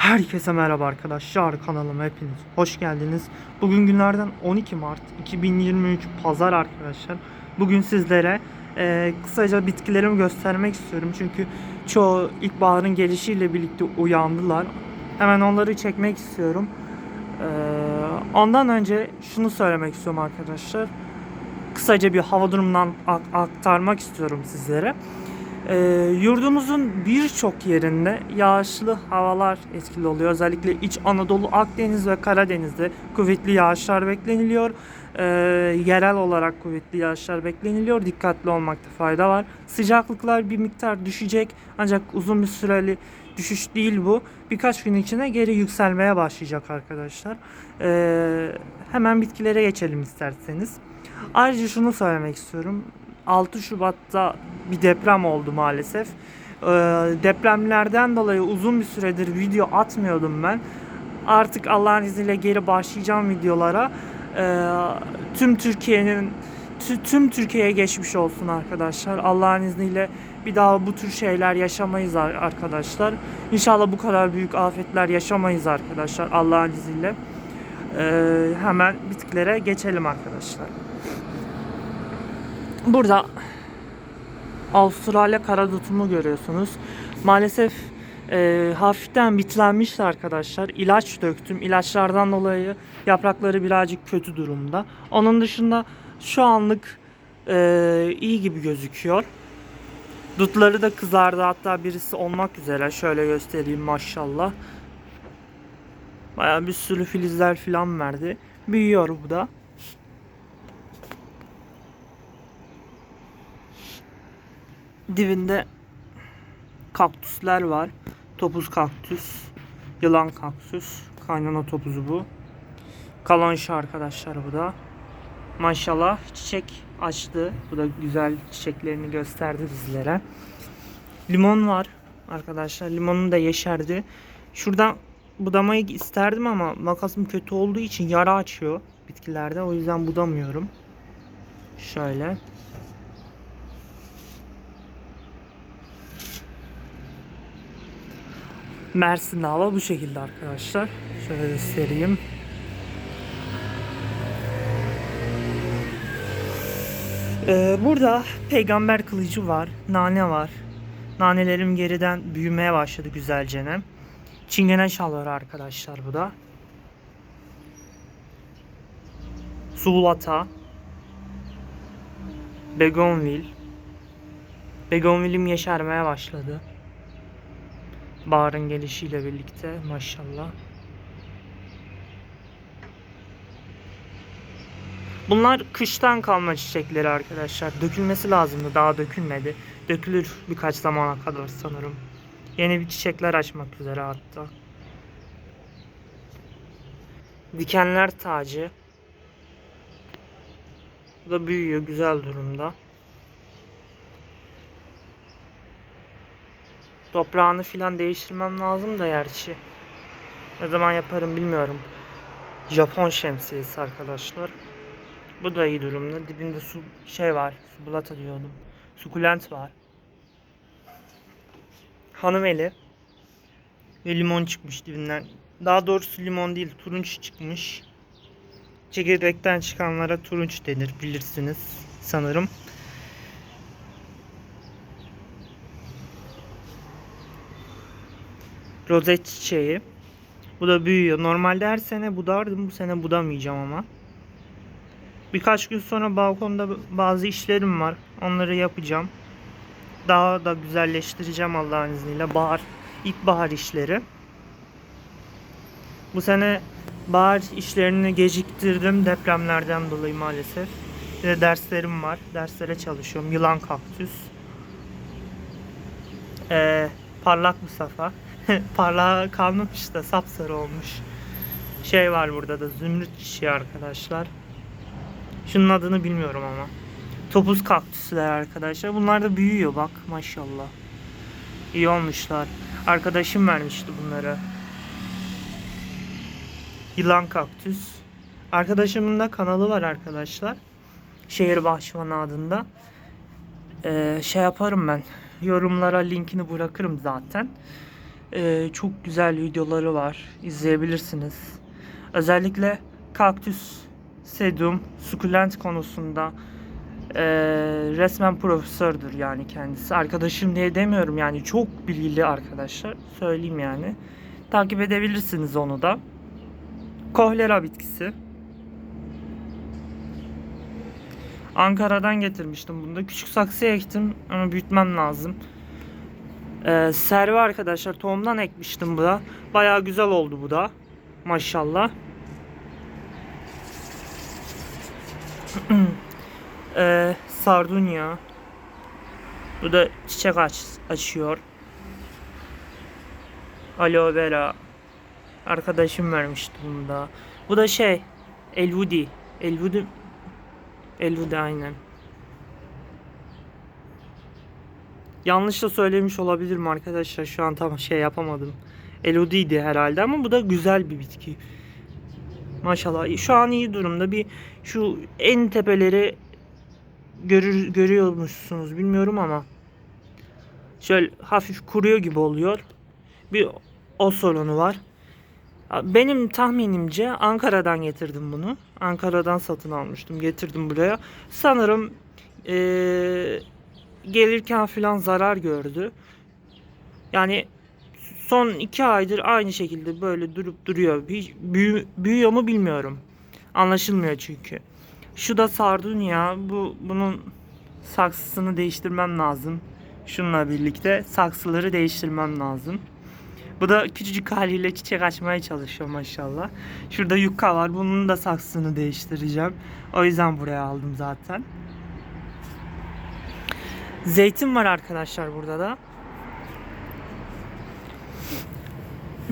Herkese merhaba arkadaşlar kanalıma hepiniz hoş geldiniz. Bugün günlerden 12 Mart 2023 Pazar arkadaşlar. Bugün sizlere e, kısaca bitkilerimi göstermek istiyorum çünkü çoğu ilkbaharın gelişiyle birlikte uyandılar. Hemen onları çekmek istiyorum. E, ondan önce şunu söylemek istiyorum arkadaşlar. Kısaca bir hava durumundan ak- aktarmak istiyorum sizlere. Ee, yurdumuzun birçok yerinde yağışlı havalar etkili oluyor. Özellikle İç Anadolu, Akdeniz ve Karadeniz'de kuvvetli yağışlar bekleniliyor. Ee, yerel olarak kuvvetli yağışlar bekleniliyor. Dikkatli olmakta fayda var. Sıcaklıklar bir miktar düşecek ancak uzun bir süreli düşüş değil bu. Birkaç gün içinde geri yükselmeye başlayacak arkadaşlar. Ee, hemen bitkilere geçelim isterseniz. Ayrıca şunu söylemek istiyorum. 6 Şubat'ta bir deprem oldu maalesef. Ee, depremlerden dolayı uzun bir süredir video atmıyordum ben. Artık Allah'ın izniyle geri başlayacağım videolara. Ee, tüm Türkiye'nin tü- tüm Türkiye'ye geçmiş olsun arkadaşlar. Allah'ın izniyle bir daha bu tür şeyler yaşamayız ar- arkadaşlar. İnşallah bu kadar büyük afetler yaşamayız arkadaşlar Allah'ın izniyle. Ee, hemen bitkilere geçelim arkadaşlar. Burada Avustralya karadutumu görüyorsunuz. Maalesef e, hafiften bitlenmişti arkadaşlar. İlaç döktüm. İlaçlardan dolayı yaprakları birazcık kötü durumda. Onun dışında şu anlık e, iyi gibi gözüküyor. Dutları da kızardı hatta birisi olmak üzere. Şöyle göstereyim maşallah. Baya bir sürü filizler falan verdi. Büyüyor bu da. Dibinde kaktüsler var. Topuz kaktüs, yılan kaktüs, kaynana topuzu bu. Kalanşı arkadaşlar bu da. Maşallah çiçek açtı. Bu da güzel çiçeklerini gösterdi bizlere. Limon var arkadaşlar. Limonun da yeşerdi. Şuradan budamayı isterdim ama makasım kötü olduğu için yara açıyor bitkilerde. O yüzden budamıyorum. Şöyle. Mersin'de hava bu şekilde arkadaşlar. Şöyle göstereyim. Ee, burada peygamber kılıcı var, nane var. Nanelerim geriden büyümeye başladı güzelce. Çingene şalları arkadaşlar bu da. Sulata. Begonvil. Begonvilim yeşermeye başladı. Baharın gelişiyle birlikte maşallah. Bunlar kıştan kalma çiçekleri arkadaşlar. Dökülmesi lazımdı. Daha dökülmedi. Dökülür birkaç zamana kadar sanırım. Yeni bir çiçekler açmak üzere hatta. Dikenler tacı. Bu da büyüyor. Güzel durumda. Toprağını filan değiştirmem lazım da gerçi. Ne zaman yaparım bilmiyorum. Japon şemsiyesi arkadaşlar. Bu da iyi durumda. Dibinde su şey var. Subulata diyordum. Sukulent var. Hanım eli. Ve limon çıkmış dibinden. Daha doğrusu limon değil turunç çıkmış. Çekirdekten çıkanlara turunç denir bilirsiniz sanırım. Rozet çiçeği. Bu da büyüyor. Normalde her sene budardım. Bu sene budamayacağım ama. Birkaç gün sonra balkonda bazı işlerim var. Onları yapacağım. Daha da güzelleştireceğim Allah'ın izniyle. Bahar, ilkbahar işleri. Bu sene bahar işlerini geciktirdim depremlerden dolayı maalesef. Bir de derslerim var. Derslere çalışıyorum. Yılan kaktüs. Ee, parlak Mustafa. Parlağı kalmamış da sapsarı olmuş. Şey var burada da zümrüt çiçeği arkadaşlar. Şunun adını bilmiyorum ama. Topuz kaktüsler arkadaşlar. Bunlar da büyüyor bak maşallah. İyi olmuşlar. Arkadaşım vermişti bunları. Yılan kaktüs. Arkadaşımın da kanalı var arkadaşlar. Şehir Bahçıvanı adında. Ee, şey yaparım ben. Yorumlara linkini bırakırım zaten. Ee, çok güzel videoları var. İzleyebilirsiniz. Özellikle kaktüs, sedum, sukulent konusunda ee, resmen profesördür yani kendisi. Arkadaşım diye demiyorum yani çok bilgili arkadaşlar. Söyleyeyim yani. Takip edebilirsiniz onu da. Kohlera bitkisi. Ankara'dan getirmiştim bunu da. Küçük saksıya ektim ama büyütmem lazım. Ee, servi arkadaşlar tohumdan ekmiştim bu da. Bayağı güzel oldu bu da. Maşallah. ee, sardunya. Bu da çiçek aç, açıyor. Aloe vera. Arkadaşım vermişti bunu da. Bu da şey. Elvudi. Elvudi. Elvudi aynen. Yanlış da söylemiş olabilirim arkadaşlar. Şu an tam şey yapamadım. Eludi'ydi herhalde ama bu da güzel bir bitki. Maşallah. Şu an iyi durumda. Bir şu en tepeleri görür, görüyormuşsunuz bilmiyorum ama şöyle hafif kuruyor gibi oluyor. Bir o sorunu var. Benim tahminimce Ankara'dan getirdim bunu. Ankara'dan satın almıştım. Getirdim buraya. Sanırım eee gelirken filan zarar gördü. Yani son iki aydır aynı şekilde böyle durup duruyor. Hiç büyü, büyüyor mu bilmiyorum. Anlaşılmıyor çünkü. Şu da sardunya. Bu bunun saksısını değiştirmem lazım. Şununla birlikte saksıları değiştirmem lazım. Bu da küçücük haliyle çiçek açmaya çalışıyor maşallah. Şurada yukka var. Bunun da saksısını değiştireceğim. O yüzden buraya aldım zaten. Zeytin var arkadaşlar burada da.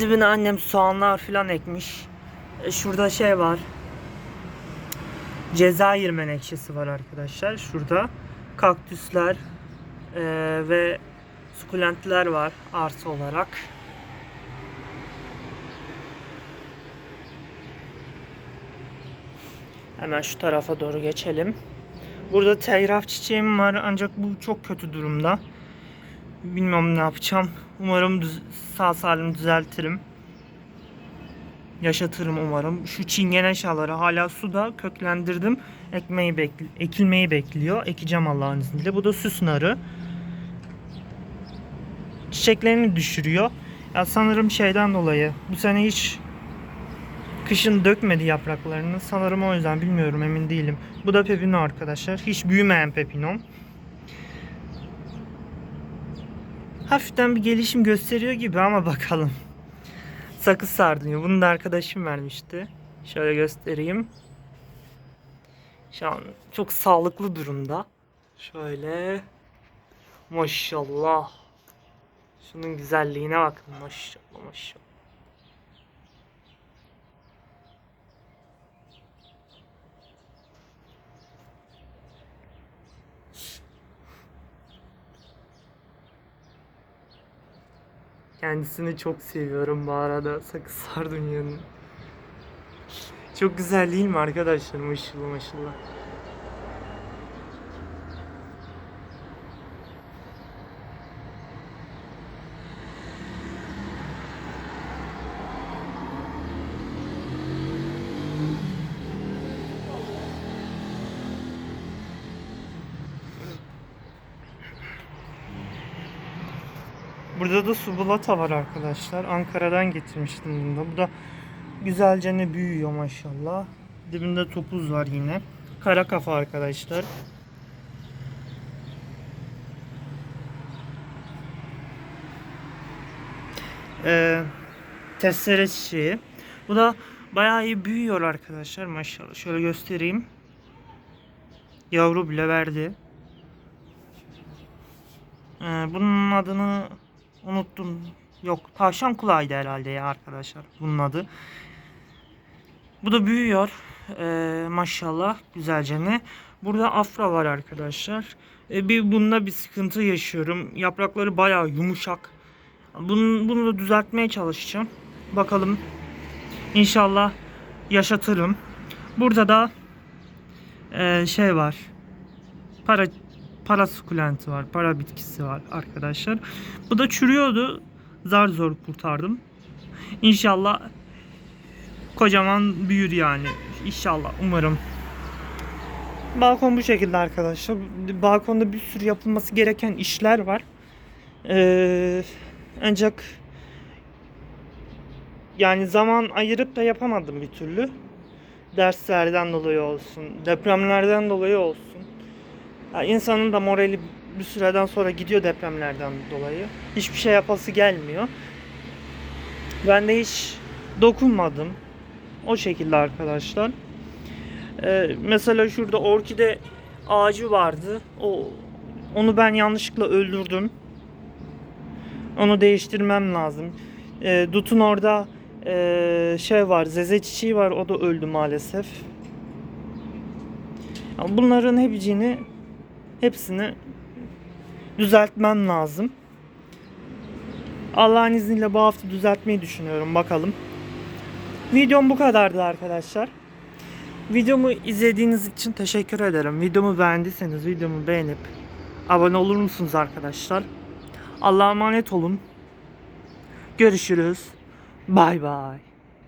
Dibine annem soğanlar filan ekmiş. E, Şurada şey var. Cezayir menekşesi var arkadaşlar. Şurada kaktüsler e, ve sukulentler var artı olarak. Hemen şu tarafa doğru geçelim. Burada teyraf çiçeğim var ancak bu çok kötü durumda. Bilmiyorum ne yapacağım. Umarım düz- sağ salim düzeltirim. Yaşatırım umarım. Şu çingene şalları hala suda köklendirdim. Ekmeği bekli ekilmeyi bekliyor. Ekeceğim Allah'ın izniyle. Bu da süs narı. Çiçeklerini düşürüyor. Ya sanırım şeyden dolayı bu sene hiç kışın dökmedi yapraklarını. Sanırım o yüzden bilmiyorum emin değilim. Bu da pepino arkadaşlar. Hiç büyümeyen pepinom. Hafiften bir gelişim gösteriyor gibi ama bakalım. Sakız sardunya. Bunu da arkadaşım vermişti. Şöyle göstereyim. Şu an çok sağlıklı durumda. Şöyle. Maşallah. Şunun güzelliğine bakın. Maşallah maşallah. Kendisini çok seviyorum bu arada Sakız Sardunya'nın. Çok güzel değil mi arkadaşlar? Maşallah maşallah. Burada da subulata var arkadaşlar. Ankara'dan getirmiştim bunu da. Bu da güzelce ne büyüyor maşallah. Dibinde topuz var yine. Kara kafa arkadaşlar. Ee, testere çiçeği. Bu da bayağı iyi büyüyor arkadaşlar maşallah. Şöyle göstereyim. Yavru bile verdi. Ee, bunun adını unuttum. Yok tavşan kulağıydı herhalde ya arkadaşlar bunun adı. Bu da büyüyor. Ee, maşallah güzelce ne. Burada afra var arkadaşlar. Ee, bir bunda bir sıkıntı yaşıyorum. Yaprakları bayağı yumuşak. Bunu, bunu da düzeltmeye çalışacağım. Bakalım. İnşallah yaşatırım. Burada da ee, şey var. Para para sukulenti var. Para bitkisi var arkadaşlar. Bu da çürüyordu. zar zor kurtardım. İnşallah kocaman büyür yani. İnşallah umarım. Balkon bu şekilde arkadaşlar. Balkonda bir sürü yapılması gereken işler var. Ee, ancak yani zaman ayırıp da yapamadım bir türlü. Derslerden dolayı olsun, depremlerden dolayı olsun. Ya insanın da morali bir süreden sonra gidiyor depremlerden dolayı. Hiçbir şey yapası gelmiyor. Ben de hiç dokunmadım. O şekilde arkadaşlar. Ee, mesela şurada orkide ağacı vardı. O onu ben yanlışlıkla öldürdüm. Onu değiştirmem lazım. Ee, Dut'un orada ee, şey var, zeze çiçeği var. O da öldü maalesef. Bunların hepsini hepsini düzeltmem lazım. Allah'ın izniyle bu hafta düzeltmeyi düşünüyorum. Bakalım. Videom bu kadardı arkadaşlar. Videomu izlediğiniz için teşekkür ederim. Videomu beğendiyseniz videomu beğenip abone olur musunuz arkadaşlar? Allah'a emanet olun. Görüşürüz. Bay bay.